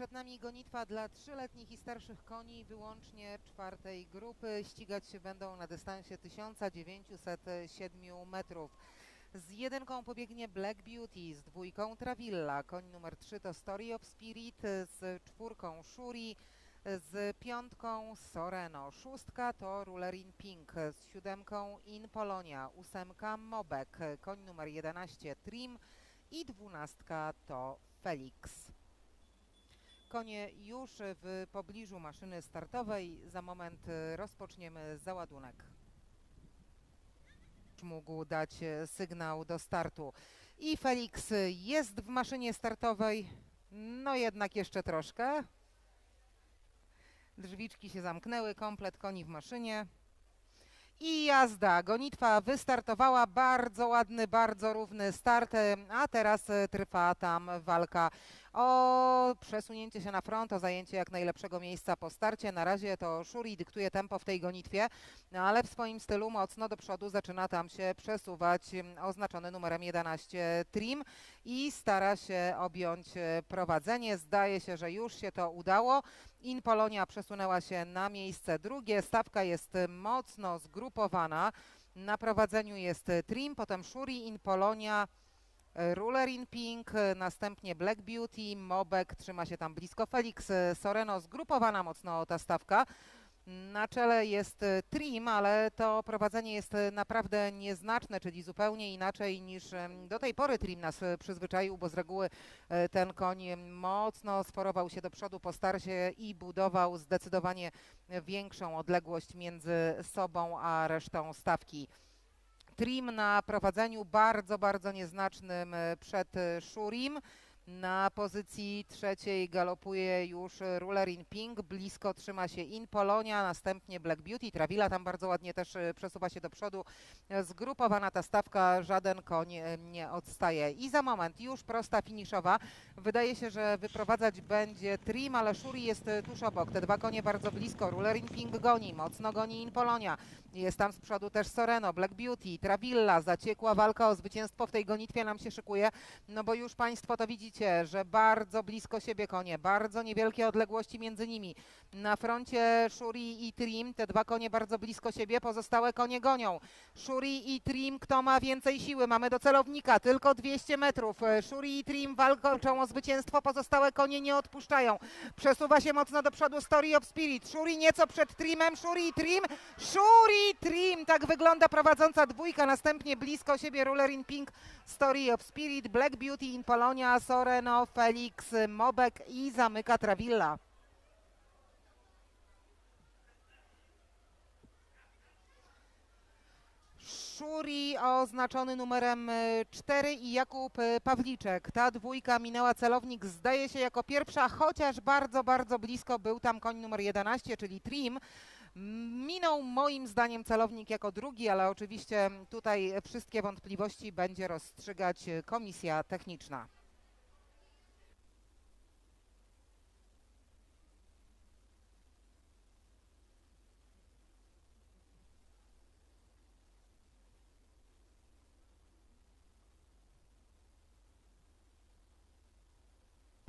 Przed nami gonitwa dla trzyletnich i starszych koni wyłącznie czwartej grupy. Ścigać się będą na dystansie 1907 metrów. Z jedynką pobiegnie Black Beauty, z dwójką Travilla, koń numer 3 to Story of Spirit, z czwórką Shuri, z piątką Soreno, szóstka to Ruler in Pink, z siódemką In Polonia, ósemka Mobek, koń numer 11 Trim i dwunastka to Felix. Konie już w pobliżu maszyny startowej. Za moment y, rozpoczniemy załadunek. Mógł dać y, sygnał do startu. I Felix jest w maszynie startowej. No jednak jeszcze troszkę. Drzwiczki się zamknęły, komplet koni w maszynie. I jazda. Gonitwa wystartowała. Bardzo ładny, bardzo równy start, a teraz y, trwa tam walka o przesunięcie się na front, o zajęcie jak najlepszego miejsca po starcie. Na razie to Shuri dyktuje tempo w tej gonitwie, no ale w swoim stylu mocno do przodu zaczyna tam się przesuwać oznaczony numerem 11 Trim i stara się objąć e, prowadzenie. Zdaje się, że już się to udało. In Polonia przesunęła się na miejsce drugie. Stawka jest e, mocno zgrupowana. Na prowadzeniu jest e, Trim, potem Shuri, In Polonia, e, Ruler in Pink, e, następnie Black Beauty, Mobek trzyma się tam blisko, Felix Soreno zgrupowana mocno ta stawka. Na czele jest e, Trim, ale to prowadzenie jest e, naprawdę nieznaczne, czyli zupełnie inaczej niż do tej pory Trim nas e, przyzwyczaił, bo z reguły ten koń mocno sforował się do przodu po starcie i budował zdecydowanie większą odległość między sobą a resztą stawki. Trim na prowadzeniu bardzo, bardzo nieznacznym przed Shurim. Na pozycji trzeciej galopuje już Ruler in Pink, blisko trzyma się In Polonia, następnie Black Beauty, Travilla tam bardzo ładnie też e, przesuwa się do przodu. Zgrupowana ta stawka, żaden koń e, nie odstaje. I za moment już prosta finiszowa. Wydaje się, że wyprowadzać będzie Trim, ale Shuri jest e, tuż obok. Te dwa konie bardzo blisko. Ruler in Pink goni, mocno goni In Polonia. Jest tam z przodu też Soreno, Black Beauty, Travilla. Zaciekła walka o zwycięstwo w tej gonitwie nam się szykuje. No bo już Państwo to widzicie, że bardzo blisko siebie konie, bardzo niewielkie odległości między nimi. Na froncie Shuri i Trim, te dwa konie bardzo blisko siebie, pozostałe konie gonią. Shuri i Trim, kto ma więcej siły? Mamy do celownika, tylko 200 metrów. Shuri i Trim walczą o zwycięstwo, pozostałe konie nie odpuszczają. Przesuwa się mocno do przodu Story of Spirit. Shuri nieco przed Trimem, Shuri i Trim, Shuri Trim, tak wygląda prowadząca dwójka, następnie blisko siebie Ruler in Pink, Story of Spirit, Black Beauty in Polonia, Soreno, Felix, Mobek i zamyka Travilla. Szuri oznaczony numerem 4 i Jakub e, Pawliczek. Ta dwójka minęła celownik, zdaje się, jako pierwsza, chociaż bardzo, bardzo blisko był tam koń numer 11, czyli Trim. Minął moim zdaniem celownik jako drugi, ale oczywiście tutaj wszystkie wątpliwości będzie rozstrzygać e, komisja techniczna.